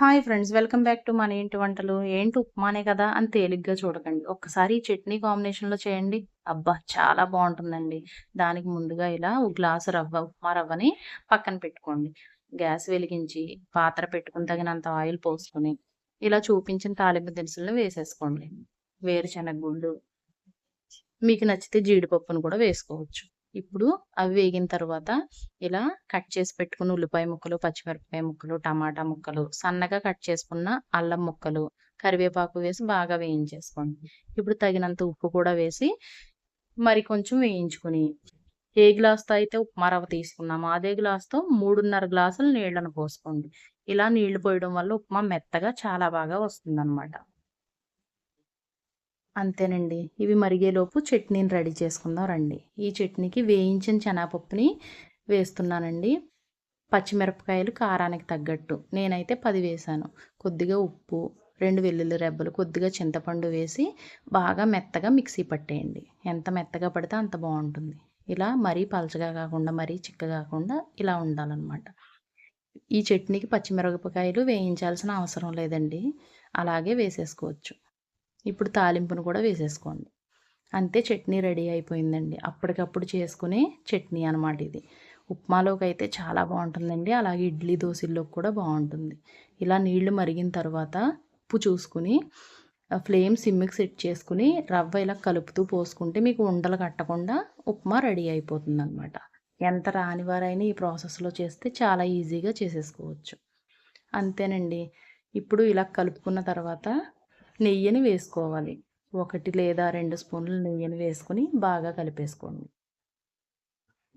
Hi friends welcome back to మన ఇంటి వంటలు. ఏంటి ఉప్మానే కదా అని తేలిగ్గా చూడకండి. ఒక్కసారి ఈ చట్నీ కాంబినేషన్లో చేయండి. అబ్బా చాలా బాగుంటుందండి. దానికి ముందుగా ఇలా ఒక గ్లాసు రవ్వ ఉప్మా రవ్వని పక్కన పెట్టుకోండి. గ్యాస్ వెలిగించి పాత్ర పెట్టుకుని తగినంత ఆయిల్ పోసుకొని ఇలా చూపించిన తాలింపు దినుసులను వేసేసుకోండి. వేరుశనగ గుళ్ళు మీకు నచ్చితే జీడిపప్పును కూడా వేసుకోవచ్చు. ఇప్పుడు అవి వేగిన తర్వాత ఇలా కట్ చేసి పెట్టుకున్న ఉల్లిపాయ ముక్కలు పచ్చిమిరపకాయ ముక్కలు టమాటా ముక్కలు సన్నగా కట్ చేసుకున్న అల్లం ముక్కలు కరివేపాకు వేసి బాగా వేయించేసుకోండి. ఇప్పుడు తగినంత ఉప్పు కూడా వేసి మరి కొంచెం వేయించుకుని ఏ గ్లాస్తో అయితే ఉప్మా రవ్వ తీసుకున్నామో అదే గ్లాస్తో మూడున్నర గ్లాసులు నీళ్ళను పోసుకోండి. ఇలా నీళ్ళు పోయడం వల్ల ఉప్మా మెత్తగా చాలా బాగా వస్తుంది అంతేనండి. ఇవి మరిగేలోపు చట్నీని రెడీ చేసుకుందాం రండి. ఈ చట్నీకి వేయించిన శనగపప్పుని వేస్తున్నానండి. పచ్చిమిరపకాయలు కారానికి తగ్గట్టు. నేనైతే పది వేసాను కొద్దిగా ఉప్పు రెండు వెల్లుల్లి రెబ్బలు కొద్దిగా చింతపండు వేసి బాగా మెత్తగా మిక్సీ పట్టేయండి. ఎంత మెత్తగా పడితే అంత బాగుంటుంది. ఇలా మరీ పలచగా కాకుండా మరీ చిక్క కాకుండా ఇలా ఉండాలన్నమాట. ఈ చట్నీకి పచ్చిమిరపకాయలు వేయించాల్సిన అవసరం లేదండి. అలాగే వేసేసుకోవచ్చు. ఇప్పుడు తాలింపును కూడా వేసేసుకోండి. అంతే చట్నీ రెడీ అయిపోయిందండి. అప్పటికప్పుడు చేసుకునే చట్నీ అనమాట ఇది. ఉప్మాలోకి అయితే చాలా బాగుంటుందండి. అలాగే ఇడ్లీ దోశల్లోకి కూడా బాగుంటుంది. ఇలా నీళ్ళు మరిగిన తర్వాత ఉప్పు చూసుకుని ఫ్లేమ్ సిమ్మికి సెట్ చేసుకుని రవ్వ ఇలా కలుపుతూ పోసుకుంటే మీకు ఉండలు కట్టకుండా ఉప్మా రెడీ అయిపోతుంది అనమాట ఎంత రానివారైనా ఈ ప్రాసెస్లో చేస్తే చాలా ఈజీగా చేసేసుకోవచ్చు. అంతేనండి. ఇప్పుడు ఇలా కలుపుకున్న తర్వాత నెయ్యిని వేసుకోవాలి. ఒకటి లేదా రెండు స్పూన్లు నెయ్యిని వేసుకొని బాగా కలిపేసుకోండి.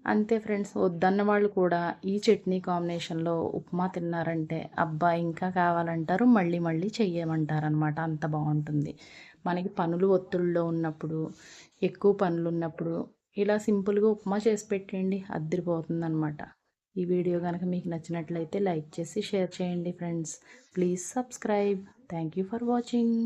అంతే ఫ్రెండ్స్ వద్దన్న వాళ్ళు కూడా ఈ చట్నీ కాంబినేషన్లో ఉప్మా తిన్నారంటే అబ్బా ఇంకా కావాలంటారు మళ్ళీ మళ్ళీ చెయ్యమంటారు అనమాట అంత బాగుంటుంది. మనకి పనులు ఒత్తిడిలో ఉన్నప్పుడు ఎక్కువ పనులు ఉన్నప్పుడు ఇలా సింపుల్గా ఉప్మా చేసి పెట్టండి అద్దరిపోతుంది అనమాట ఈ వీడియో కనుక మీకు నచ్చినట్లయితే లైక్ చేసి షేర్ చేయండి friends. Please subscribe. Thank you for watching.